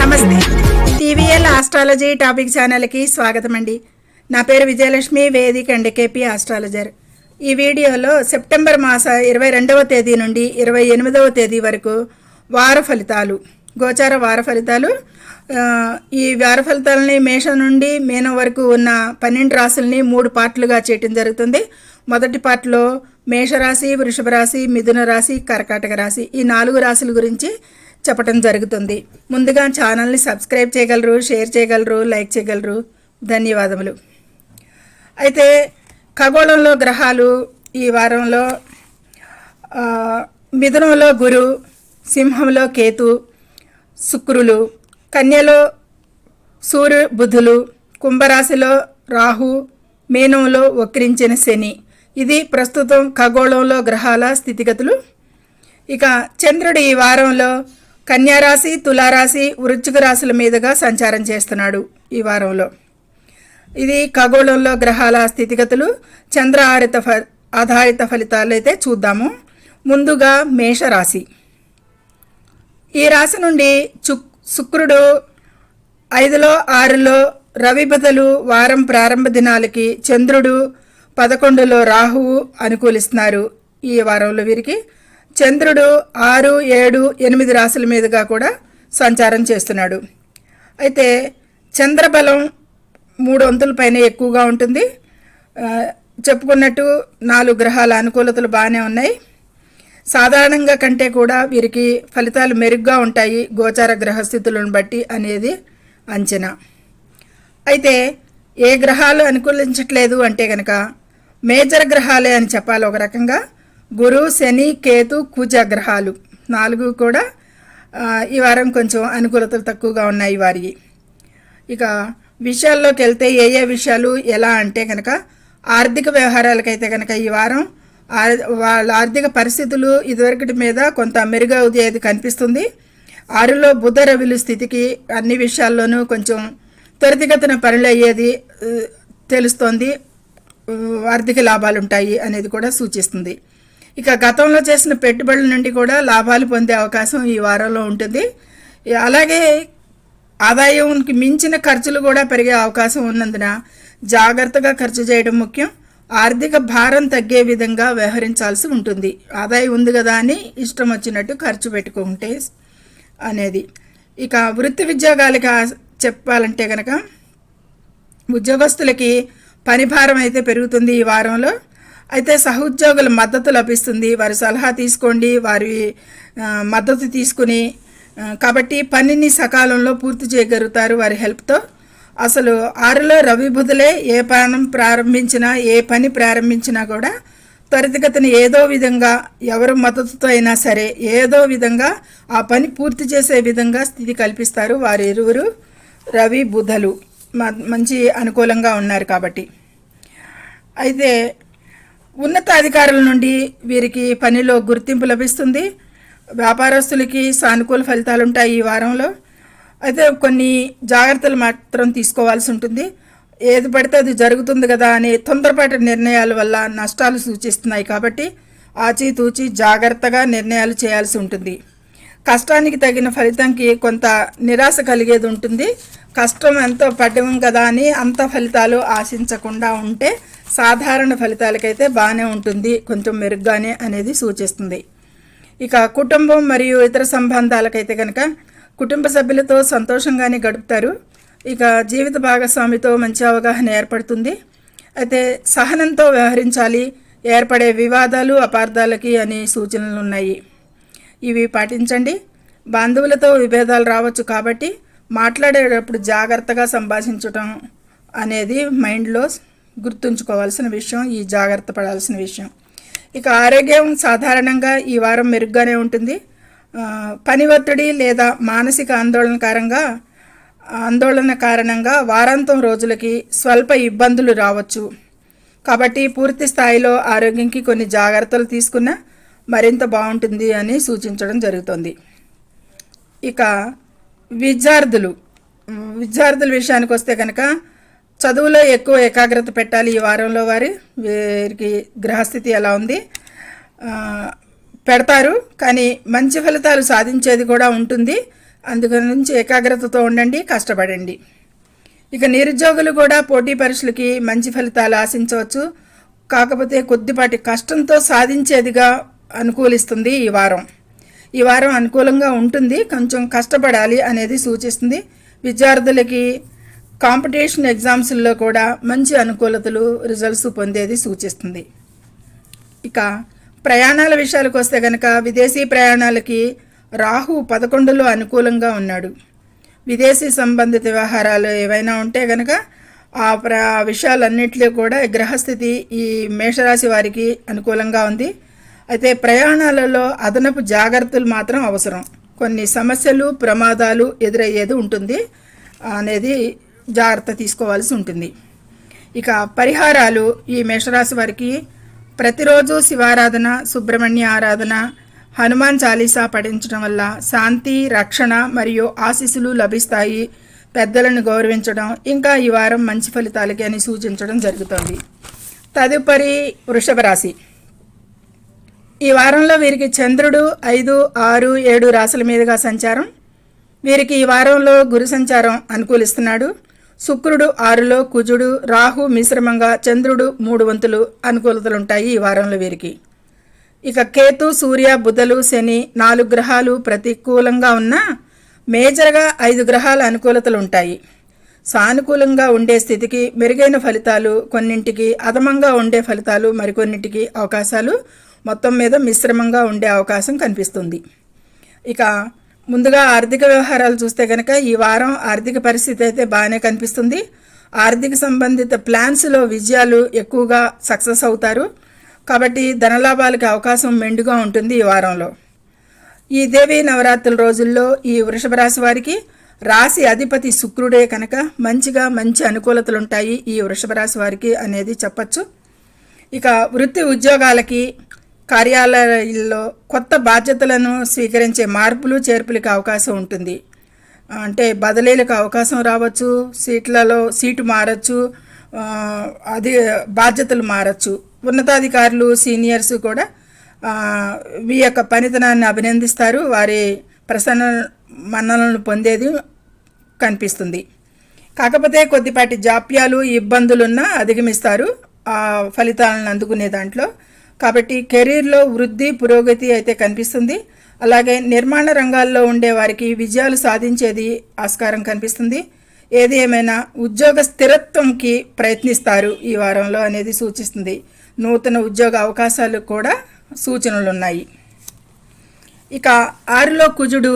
నమస్తే. TVL astrology topic ఛానల్కి స్వాగతం అండి నా పేరు విజయలక్ష్మి వేదిక అండ్ కేపీ ఆస్ట్రాలజర్. ఈ వీడియోలో సెప్టెంబర్ మాస ఇరవై రెండవ తేదీ నుండి ఇరవై ఎనిమిదవ తేదీ వరకు వార ఫలితాలు గోచార వార ఫలితాలు ఈ వార ఫలితాలని మేషం నుండి మీనం వరకు ఉన్న పన్నెండు రాశుల్ని మూడు పార్ట్లుగా చేయటం జరుగుతుంది. మొదటి పార్ట్లో మేషరాశి వృషభ రాశి మిథున రాశి కర్కాటక రాశి ఈ నాలుగు రాశుల గురించి చెప్పటం జరుగుతుంది. ముందుగా ఛానల్ని సబ్స్క్రైబ్ చేయగలరు షేర్ చేయగలరు లైక్ చేయగలరు. ధన్యవాదములు. అయితే ఖగోళంలో గ్రహాలు ఈ వారంలో మిథునంలో గురు సింహంలో కేతు శుక్రులు కన్యలో సూర్య బుధులు కుంభరాశిలో రాహు మేనంలో వక్రించిన శని. ఇది ప్రస్తుతం ఖగోళంలో గ్రహాల స్థితిగతులు. ఇక చంద్రుడు ఈ వారంలో కన్యారాశి తులారాశి వృశ్చిక రాశుల మీదుగా సంచారం చేస్తున్నాడు ఈ వారంలో. ఇది ఖగోళంలో గ్రహాల స్థితిగతులు చంద్ర ఆరిత ఫ ఆధారిత ఫలితాలు అయితే చూద్దాము. ముందుగా మేషరాశి. ఈ రాశి నుండి చు శుక్రుడు ఐదులో ఆరులో రవి బదులు వారం ప్రారంభ దినాలకి చంద్రుడు పదకొండులో రాహువు అనుకూలిస్తున్నారు ఈ వారంలో వీరికి. చంద్రుడు ఆరు ఏడు ఎనిమిది రాశుల మీదుగా కూడా సంచారం చేస్తున్నాడు. అయితే చంద్రబలం మూడు వంతుల పైన ఎక్కువగా ఉంటుంది. చెప్పుకున్నట్టు నాలుగు గ్రహాల అనుకూలతలు బాగానే ఉన్నాయి. సాధారణంగా కంటే కూడా వీరికి ఫలితాలు మెరుగ్గా ఉంటాయి గోచార గ్రహస్థితులను బట్టి అనేది అంచనా. అయితే ఏ గ్రహాలు అనుకూలించట్లేదు అంటే కనుక మేజర్ గ్రహాలే అని చెప్పాలి ఒక రకంగా. గురు శని కేతు కుజ గ్రహాలు నాలుగు కూడా ఈ వారం కొంచెం అనుకూలతలు తక్కువగా ఉన్నాయి వారికి. ఇక విషయాల్లోకి వెళ్తే ఏ ఏ విషయాలు ఎలా అంటే కనుక ఆర్థిక వ్యవహారాలకైతే కనుక ఈ వారం వాళ్ళ ఆర్థిక పరిస్థితులు ఇదివరకటి మీద కొంత మెరుగవుదేది కనిపిస్తుంది. ఆరులో బుధ రవిలు స్థితికి అన్ని విషయాల్లోనూ కొంచెం త్వరితగతిన పనులు అయ్యేది తెలుస్తోంది. ఆర్థిక లాభాలు ఉంటాయి అనేది కూడా సూచిస్తుంది. ఇక గతంలో చేసిన పెట్టుబడుల నుండి కూడా లాభాలు పొందే అవకాశం ఈ వారంలో ఉంటుంది. అలాగే ఆదాయంకి మించిన ఖర్చులు కూడా పెరిగే అవకాశం ఉన్నందున జాగ్రత్తగా ఖర్చు చేయడం ముఖ్యం. ఆర్థిక భారం తగ్గే విధంగా వ్యవహరించాల్సి ఉంటుంది. ఆదాయం ఉంది కదా అని ఇష్టం వచ్చినట్టు ఖర్చు పెట్టుకుంటే అనేది. ఇక వృత్తి ఉద్యోగాలకి చెప్పాలంటే కనుక ఉద్యోగస్తులకి పని భారం అయితే పెరుగుతుంది ఈ వారంలో. అయితే సహోద్యోగుల మద్దతు లభిస్తుంది. వారి సలహా తీసుకోండి. వారి మద్దతు తీసుకుని కాబట్టి పనిని సకాలంలో పూర్తి చేయగలుగుతారు వారి హెల్ప్తో. అసలు ఆరులో రవి బుధులే ఏ పనం ప్రారంభించినా ఏ పని ప్రారంభించినా కూడా త్వరితగతిన ఏదో విధంగా ఎవరు మద్దతుతో అయినా సరే ఏదో విధంగా ఆ పని పూర్తి చేసే విధంగా స్థితి కల్పిస్తారు వారి ఇరువురు రవి బుధలు. మ- మంచి అనుకూలంగా ఉన్నారు కాబట్టి. అయితే ఉన్నతాధికారుల నుండి వీరికి పనిలో గుర్తింపు లభిస్తుంది. వ్యాపారస్తులకి సానుకూల ఫలితాలు ఉంటాయి ఈ వారంలో. అయితే కొన్ని జాగ్రత్తలు మాత్రం తీసుకోవాల్సి ఉంటుంది. ఏది పడితే అది జరుగుతుంది కదా అనే తొందరపాటు నిర్ణయాల వల్ల నష్టాలు సూచిస్తున్నాయి కాబట్టి ఆచితూచి జాగ్రత్తగా నిర్ణయాలు చేయాల్సి ఉంటుంది. కష్టానికి తగిన ఫలితంకి కొంత నిరాశ కలిగేది ఉంటుంది. కష్టం ఎంతో పడ్డం కదా అని అంత ఫలితాలు ఆశించకుండా ఉంటే సాధారణ ఫలితాలకైతే బాగానే ఉంటుంది కొంచెం మెరుగ్గానే అనేది సూచిస్తుంది. ఇక కుటుంబం మరియు ఇతర సంబంధాలకైతే కనుక కుటుంబ సభ్యులతో సంతోషంగానే గడుపుతారు. ఇక జీవిత భాగస్వామితో మంచి అవగాహన ఏర్పడుతుంది. అయితే సహనంతో వ్యవహరించాలి ఏర్పడే వివాదాలు అపార్థాలకి అనే సూచనలు ఉన్నాయి. ఇవి పాటించండి. బంధువులతో విభేదాలు రావచ్చు కాబట్టి మాట్లాడేటప్పుడు జాగ్రత్తగా సంభాషించటం అనేది మైండ్లో గుర్తుంచుకోవాల్సిన విషయం ఈ జాగ్రత్త పడాల్సిన విషయం. ఇక ఆరోగ్యం సాధారణంగా ఈ వారం మెరుగ్గానే ఉంటుంది. పని ఒత్తిడి లేదా మానసిక ఆందోళన కారంగా ఆందోళన కారణంగా వారాంతం రోజులకి స్వల్ప ఇబ్బందులు రావచ్చు. కాబట్టి పూర్తి స్థాయిలో ఆరోగ్యంకి కొన్ని జాగ్రత్తలు తీసుకున్నా మరింత బాగుంటుంది అని సూచించడం జరుగుతుంది. ఇక విద్యార్థులు విద్యార్థుల విషయానికి వస్తే కనుక చదువులో ఎక్కువ ఏకాగ్రత పెట్టాలి ఈ వారంలో వారి. వీరికి గ్రహస్థితి ఎలా ఉంది? పెడతారు కానీ మంచి ఫలితాలు సాధించేది కూడా ఉంటుంది. అందుకని నుంచి ఏకాగ్రతతో ఉండండి కష్టపడండి. ఇక నిరుద్యోగులు కూడా పోటీ పరీక్షలకి మంచి ఫలితాలు ఆశించవచ్చు. కాకపోతే కొద్దిపాటి కష్టంతో సాధించేదిగా అనుకూలిస్తుంది ఈ వారం. ఈ వారం అనుకూలంగా ఉంటుంది. కొంచెం కష్టపడాలి అనేది సూచిస్తుంది. విద్యార్థులకి కాంపిటీషన్ ఎగ్జామ్స్లో కూడా మంచి అనుకూలతలు రిజల్ట్స్ పొందేది సూచిస్తుంది. ఇక ప్రయాణాల విషయాలకు వస్తే కనుక విదేశీ ప్రయాణాలకి రాహు పదకొండులో అనుకూలంగా ఉన్నాడు. విదేశీ సంబంధిత వ్యవహారాలు ఏవైనా ఉంటే కనుక ఆ ప్ర ఆ విషయాలన్నింటిలో కూడా గ్రహస్థితి ఈ మేషరాశి వారికి అనుకూలంగా ఉంది. అయితే ప్రయాణాలలో అదనపు జాగ్రత్తలు మాత్రం అవసరం. కొన్ని సమస్యలు ప్రమాదాలు ఎదురయ్యేది ఉంటుంది. అనేది జాగ్రత్త తీసుకోవాల్సి ఉంటుంది. ఇక పరిహారాలు ఈ మేషరాశి వారికి ప్రతిరోజు శివారాధన సుబ్రహ్మణ్య ఆరాధన హనుమాన్ చాలీసా పఠించడం వల్ల శాంతి రక్షణ మరియు ఆశీస్సులు లభిస్తాయి. పెద్దలను గౌరవించడం ఇంకా ఈ వారం మంచి ఫలితాలకి అని సూచించడం జరుగుతుంది. తదుపరి వృషభ రాశి. ఈ వారంలో వీరికి చంద్రుడు ఐదు ఆరు ఏడు రాశుల మీదుగా సంచారం. వీరికి ఈ వారంలో గురు సంచారం అనుకూలిస్తున్నాడు. శుక్రుడు ఆరులో కుజుడు రాహు మిశ్రమంగా చంద్రుడు మూడు వంతులు అనుకూలతలు ఉంటాయి ఈ వారంలో వీరికి. ఇక కేతు సూర్య బుధలు శని నాలుగు గ్రహాలు ప్రతికూలంగా ఉన్నా మేజర్గా ఐదు గ్రహాల అనుకూలతలు ఉంటాయి సానుకూలంగా ఉండే స్థితికి మెరుగైన ఫలితాలు కొన్నింటికి అదమంగా ఉండే ఫలితాలు మరికొన్నింటికి అవకాశాలు మొత్తం మీద మిశ్రమంగా ఉండే అవకాశం కనిపిస్తుంది. ఇక ముందుగా ఆర్థిక వ్యవహారాలు చూస్తే కనుక ఈ వారం ఆర్థిక పరిస్థితి అయితే బాగానే కనిపిస్తుంది. ఆర్థిక సంబంధిత ప్లాన్స్లో విజయాలు ఎక్కువగా సక్సెస్ అవుతారు. కాబట్టి ధనలాభాలకి అవకాశం మెండుగా ఉంటుంది ఈ వారంలో. ఈ దేవి నవరాత్రుల రోజుల్లో ఈ వృషభ రాశి వారికి రాశి అధిపతి శుక్రుడే కనుక మంచిగా మంచి అనుకూలతలు ఉంటాయి ఈ వృషభ రాశి వారికి అనేది చెప్పచ్చు. ఇక వృత్తి ఉద్యోగాలకి కార్యాలయాల్లో కొత్త బాధ్యతలను స్వీకరించే మార్పులు చేర్పులకు అవకాశం ఉంటుంది. అంటే బదిలీలకు అవకాశం రావచ్చు సీట్లలో సీటు మారచ్చు అది బాధ్యతలు మారచ్చు. ఉన్నతాధికారులు సీనియర్స్ కూడా మీ యొక్క పనితనాన్ని అభినందిస్తారు. వారి ప్రసన్న మన్ననలను పొందేది కనిపిస్తుంది. కాకపోతే కొద్దిపాటి జాప్యాలు ఇబ్బందులున్నా అధిగమిస్తారు. ఆ ఫలితాలను అందుకునే దాంట్లో కాబట్టి కెరీర్లో వృద్ధి పురోగతి అయితే కనిపిస్తుంది. అలాగే నిర్మాణ రంగాల్లో ఉండే వారికి విజయాలు సాధించేది ఆస్కారం కనిపిస్తుంది. ఏది ఏమైనా ఉద్యోగ స్థిరత్వంకి ప్రయత్నిస్తారు ఈ వారంలో అనేది సూచిస్తుంది. నూతన ఉద్యోగ అవకాశాలు కూడా సూచనలు ఉన్నాయి. ఇక ఆరులో కుజుడు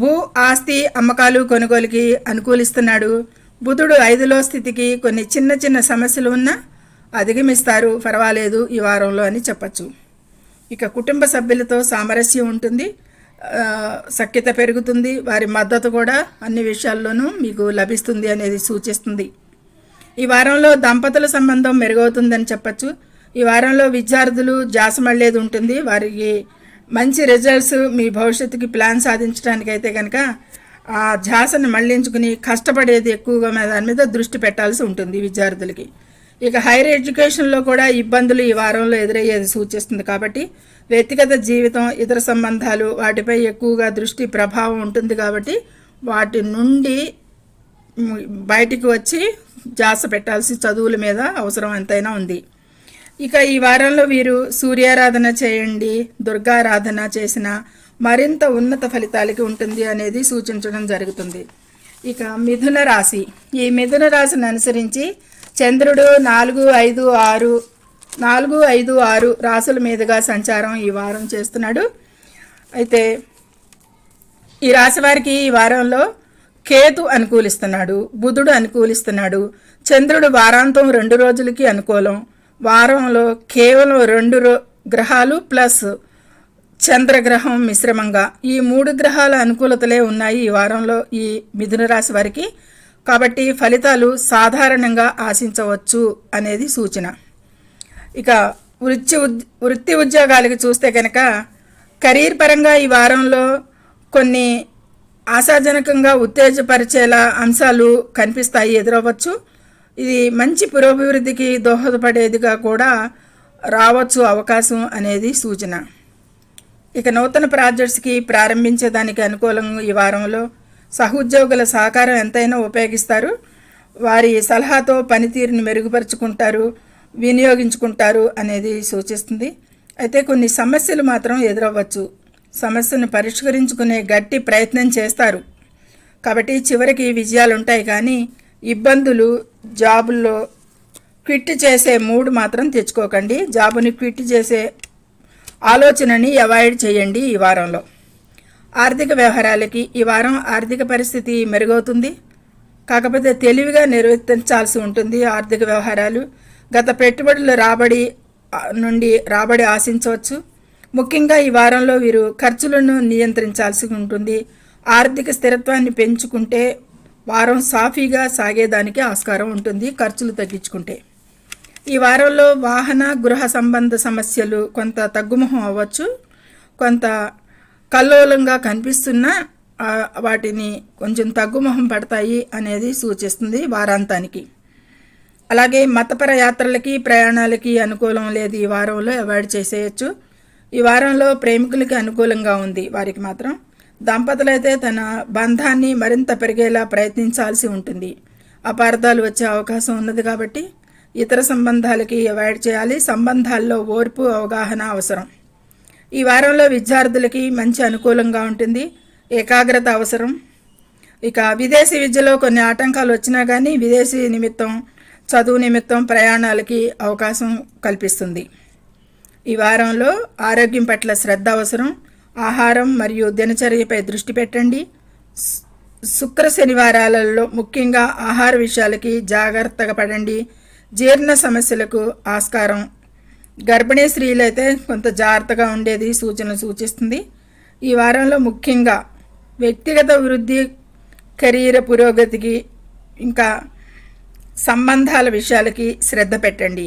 భూ ఆస్తి అమ్మకాలు కొనుగోలుకి అనుకూలిస్తున్నాడు. బుధుడు ఐదులో స్థితికి కొన్ని చిన్న చిన్న సమస్యలు ఉన్నా అధిగమిస్తారు పర్వాలేదు ఈ వారంలో అని చెప్పచ్చు. ఇక కుటుంబ సభ్యులతో సామరస్యం ఉంటుంది. సఖ్యత పెరుగుతుంది. వారి మద్దతు కూడా అన్ని విషయాల్లోనూ మీకు లభిస్తుంది అనేది సూచిస్తుంది. ఈ వారంలో దంపతుల సంబంధం మెరుగవుతుందని చెప్పచ్చు. ఈ వారంలో విద్యార్థులు జాస మళ్ళేది ఉంటుంది. వారికి మంచి రిజల్ట్స్ మీ భవిష్యత్తుకి ప్లాన్ సాధించడానికి అయితే కనుక ఆ ధ్యాసను మళ్ళించుకుని కష్టపడేది ఎక్కువగా దాని మీద దృష్టి పెట్టాల్సి ఉంటుంది విద్యార్థులకి. ఇక హైయర్ ఎడ్యుకేషన్లో కూడా ఇబ్బందులు ఈ వారంలో ఎదురయ్యేది సూచిస్తుంది కాబట్టి వ్యక్తిగత జీవితం ఇతర సంబంధాలు వాటిపై ఎక్కువగా దృష్టి ప్రభావం ఉంటుంది కాబట్టి వాటి నుండి బయటికి వచ్చి జాస పెట్టాల్సి చదువుల మీద అవసరం ఎంతైనా ఉంది. ఇక ఈ వారంలో వీరు సూర్యారాధన చేయండి దుర్గారాధన చేసిన మరింత ఉన్నత ఫలితాలకి ఉంటుంది అనేది సూచించడం జరుగుతుంది. ఇక మిథున రాశి. ఈ మిథున రాశిని అనుసరించి చంద్రుడు నాలుగు ఐదు ఆరు నాలుగు ఐదు ఆరు రాసుల మీదుగా సంచారం ఈ వారం చేస్తున్నాడు. అయితే ఈ రాశి వారికి ఈ వారంలో కేతు అనుకూలిస్తున్నాడు బుధుడు అనుకూలిస్తున్నాడు చంద్రుడు వారాంతం రెండు రోజులకి అనుకూలం వారంలో కేవలం రెండు రో గ్రహాలు ప్లస్ చంద్రగ్రహం మిశ్రమంగా ఈ మూడు గ్రహాల అనుకూలతలే ఉన్నాయి ఈ వారంలో ఈ మిథున రాశి వారికి. కాబట్టి ఫలితాలు సాధారణంగా ఆశించవచ్చు అనేది సూచన. ఇక వృత్తి ఉద్ వృత్తి ఉద్యోగాలకు చూస్తే కనుక కెరీర్ పరంగా ఈ వారంలో కొన్ని ఆశాజనకంగా ఉత్తేజపరిచేలా అంశాలు కనిపిస్తాయి ఎదురవ్వచ్చు. ఇది మంచి పురోభివృద్ధికి దోహదపడేదిగా కూడా రావచ్చు అవకాశం అనేది సూచన. ఇక నూతన ప్రాజెక్ట్స్కి ప్రారంభించేదానికి అనుకూలంగా ఈ వారంలో సహోద్యోగుల సహకారం ఎంతైనా ఉపయోగిస్తారు. వారి సలహాతో పనితీరుని మెరుగుపరుచుకుంటారు వినియోగించుకుంటారు అనేది సూచిస్తుంది. అయితే కొన్ని సమస్యలు మాత్రం ఎదురవ్వచ్చు. సమస్యను పరిష్కరించుకునే గట్టి ప్రయత్నం చేస్తారు. కాబట్టి చివరికి విజయాలు ఉంటాయి కానీ ఇబ్బందులు జాబుల్లో క్విట్ చేసే మూడ్ మాత్రం తెచ్చుకోకండి. జాబుని క్విట్ చేసే ఆలోచనని అవాయిడ్ చేయండి ఈ వారంలో. ఆర్థిక వ్యవహారాలకి ఈ వారం ఆర్థిక పరిస్థితి మెరుగవుతుంది. కాకపోతే తెలివిగా నిర్వర్తించాల్సి ఉంటుంది ఆర్థిక వ్యవహారాలు. గత పెట్టుబడుల రాబడి నుండి రాబడి ఆశించవచ్చు. ముఖ్యంగా ఈ వారంలో వీరు ఖర్చులను నియంత్రించాల్సి ఉంటుంది. ఆర్థిక స్థిరత్వాన్ని పెంచుకుంటే వారం సాఫీగా సాగేదానికి ఆస్కారం ఉంటుంది ఖర్చులు తగ్గించుకుంటే. ఈ వారంలో వాహన గృహ సంబంధ సమస్యలు కొంత తగ్గుముఖం అవ్వచ్చు. కొంత కల్లోలంగా కనిపిస్తున్నా వాటిని కొంచెం తగ్గుముఖం పడతాయి అనేది సూచిస్తుంది వారాంతానికి. అలాగే మతపర యాత్రలకి ప్రయాణాలకి అనుకూలం లేదు ఈ వారంలో అవాయిడ్ చేసేయచ్చు. ఈ వారంలో ప్రేమికులకి అనుకూలంగా ఉంది వారికి మాత్రం. దంపతులైతే తన బంధాన్ని మరింత పెరిగేలా ప్రయత్నించాల్సి ఉంటుంది. అపార్థాలు వచ్చే అవకాశం ఉన్నది కాబట్టి ఇతర సంబంధాలకి అవాయిడ్ చేయాలి. సంబంధాల్లో ఓర్పు అవగాహన అవసరం. ఈ వారంలో విద్యార్థులకి మంచి అనుకూలంగా ఉంటుంది. ఏకాగ్రత అవసరం. ఇక విదేశీ విద్యలో కొన్ని ఆటంకాలు వచ్చినా కానీ విదేశీ నిమిత్తం చదువు నిమిత్తం ప్రయాణాలకి అవకాశం కల్పిస్తుంది. ఈ వారంలో ఆరోగ్యం పట్ల శ్రద్ధ అవసరం. ఆహారం మరియు దినచర్యపై దృష్టి పెట్టండి. శుక్ర శనివారాలలో ముఖ్యంగా ఆహార విషయాలకి జాగ్రత్తగా పడండి. జీర్ణ సమస్యలకు ఆస్కారం గర్భిణీ స్త్రీలైతే కొంత జాగ్రత్తగా ఉండేది సూచనలు సూచిస్తుంది. ఈ వారంలో ముఖ్యంగా వ్యక్తిగత వృద్ధి కెరీర్ పురోగతికి ఇంకా సంబంధాల విషయాలకి శ్రద్ధ పెట్టండి.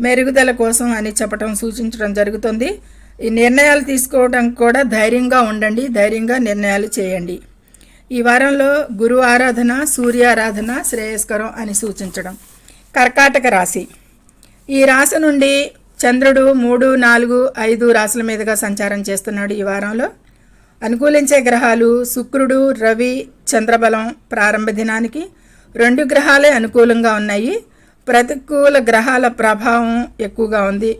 మెరుగుదల కోసం అని చెప్పడం సూచించడం జరుగుతుంది. ఈ నిర్ణయాలు తీసుకోవడం కూడా ధైర్యంగా ఉండండి ధైర్యంగా నిర్ణయాలు చేయండి. ఈ వారంలో గురు ఆరాధన సూర్యారాధన శ్రేయస్కరం అని సూచించడం కర్కాటక రాశి. ఈ రాశి నుండి చంద్రుడు మూడు నాలుగు ఐదు రాసుల మీదుగా సంచారం చేస్తున్నాడు ఈ వారంలో. అనుకూలించే గ్రహాలు శుక్రుడు రవి చంద్రబలం ప్రారంభ దినానికి రెండు గ్రహాలే అనుకూలంగా ఉన్నాయి. ప్రతికూల గ్రహాల ప్రభావం ఎక్కువగా ఉంది.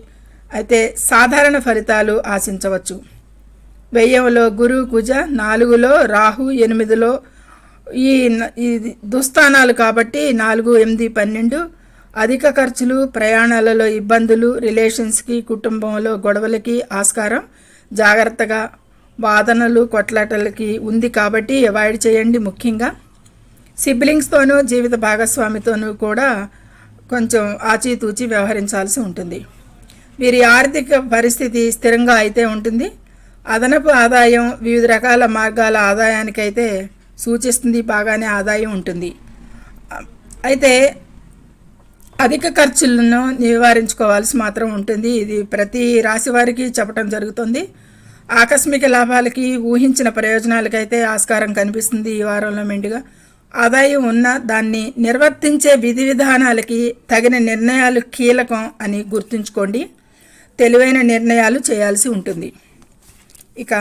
అయితే సాధారణ ఫలితాలు ఆశించవచ్చు. వ్యయంలో గురు కుజ నాలుగులో రాహు ఎనిమిదిలో ఈ దుస్థానాలు కాబట్టి నాలుగు ఎనిమిది పన్నెండు అధిక ఖర్చులు ప్రయాణాలలో ఇబ్బందులు రిలేషన్స్కి కుటుంబంలో గొడవలకి ఆస్కారం జాగ్రత్తగా వాదనలు కొట్లాటలకి ఉంది కాబట్టి అవాయిడ్ చేయండి ముఖ్యంగా. సిబ్లింగ్స్తోనూ జీవిత భాగస్వామితోనూ కూడా కొంచెం ఆచితూచి వ్యవహరించాల్సి ఉంటుంది. వీరి ఆర్థిక పరిస్థితి స్థిరంగా అయితే ఉంటుంది. అదనపు ఆదాయం వివిధ రకాల మార్గాల ఆదాయానికైతే సూచిస్తుంది బాగానే ఆదాయం ఉంటుంది. అయితే అధిక ఖర్చులను నివారించుకోవాల్సి మాత్రం ఉంటుంది. ఇది ప్రతి రాశి వారికి చెప్పడం జరుగుతుంది. ఆకస్మిక లాభాలకి ఊహించిన ప్రయోజనాలకైతే ఆస్కారం కనిపిస్తుంది ఈ వారంలో మెండుగా. ఆదాయం ఉన్న దాన్ని నిర్వర్తించే విధి విధానాలకి తగిన నిర్ణయాలు కీలకం అని గుర్తుంచుకోండి. తెలివైన నిర్ణయాలు చేయాల్సి ఉంటుంది. ఇక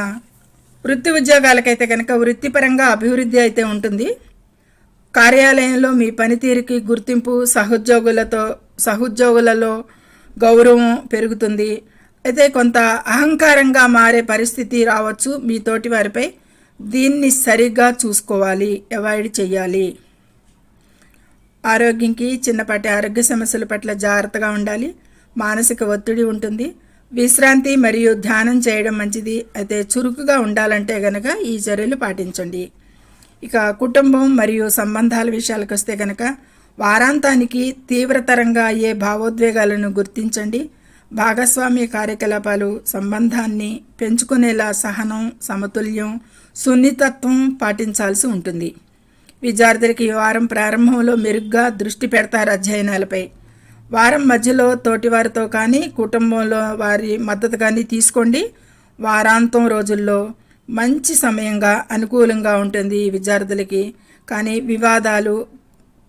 వృత్తి ఉద్యోగాలకైతే కనుక వృత్తిపరంగా అభివృద్ధి అయితే ఉంటుంది. కార్యాలయంలో మీ పనితీరుకి గుర్తింపు సహోద్యోగులతో సహోద్యోగులలో గౌరవం పెరుగుతుంది. అయితే కొంత అహంకారంగా మారే పరిస్థితి రావచ్చు. మీ తోటి వారిపై దీన్ని సరిగ్గా చూసుకోవాలి. అవాయిడ్ చేయాలి. ఆరోగ్యంకి చిన్నపాటి ఆరోగ్య సమస్యల పట్ల జాగ్రత్తగా ఉండాలి. మానసిక ఒత్తిడి ఉంటుంది. విశ్రాంతి మరియు ధ్యానం చేయడం మంచిది. అయితే చురుకుగా ఉండాలంటే గనక ఈ చర్యలు పాటించండి. ఇక కుటుంబం మరియు సంబంధాల విషయాలకు వస్తే కనుక వారాంతానికి తీవ్రతరంగా అయ్యే భావోద్వేగాలను గుర్తించండి. భాగస్వామ్య కార్యకలాపాలు సంబంధాన్ని పెంచుకునేలా సహనం సమతుల్యం సున్నితత్వం పాటించాల్సి ఉంటుంది. విద్యార్థులకి ఈ వారం ప్రారంభంలో మెరుగ్గా దృష్టి పెడతారు అధ్యయనాలపై. వారం మధ్యలో తోటివారితో కానీ కుటుంబంలో వారి మద్దతు కానీ తీసుకోండి. వారాంతం రోజుల్లో మంచి సమయంగా అనుకూలంగా ఉంటుంది విద్యార్థులకి. కానీ వివాదాలు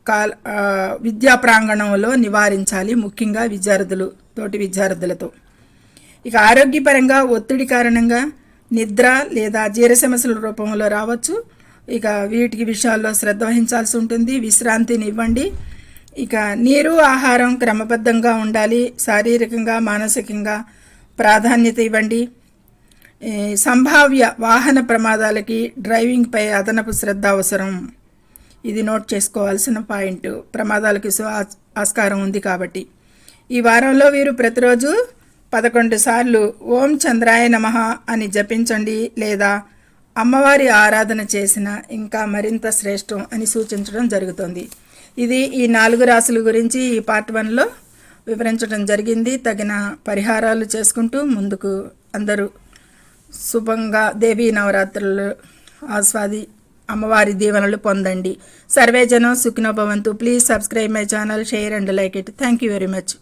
కాల విద్యా ప్రాంగణంలో నివారించాలి ముఖ్యంగా విద్యార్థులు తోటి విద్యార్థులతో. ఇక ఆరోగ్యపరంగా ఒత్తిడి కారణంగా నిద్ర లేదా జీర సమస్యల రూపంలో రావచ్చు. ఇక వీటికి విషయాల్లో శ్రద్ధ వహించాల్సి ఉంటుంది. విశ్రాంతిని ఇవ్వండి. ఇక నీరు ఆహారం క్రమబద్ధంగా ఉండాలి. శారీరకంగా మానసికంగా ప్రాధాన్యత ఇవ్వండి. సంభావ్య వాహన ప్రమాదాలకి డ్రైవింగ్పై అదనపు శ్రద్ధ అవసరం. ఇది నోట్ చేసుకోవాల్సిన పాయింట్. ప్రమాదాలకి సు- ఆస్- ఆస్కారం ఉంది కాబట్టి. ఈ వారంలో వీరు ప్రతిరోజు పదకొండు సార్లు ఓం చంద్రాయ నమః అని జపించండి లేదా అమ్మవారి ఆరాధన చేసిన ఇంకా మరింత శ్రేష్టం అని సూచించడం జరుగుతుంది. ఇది ఈ నాలుగు రాసుల గురించి ఈ పార్ట్ వన్లో వివరించడం జరిగింది. తగిన పరిహారాలు చేసుకుంటూ ముందుకు అందరూ శుభంగా దేవీ నవరాత్రులు ఆస్వాది అమ్మవారి దీవెనలు పొందండి. సర్వేజనం సుఖినోభవంతు భవంతు. Please subscribe my channel share and like it thank you very much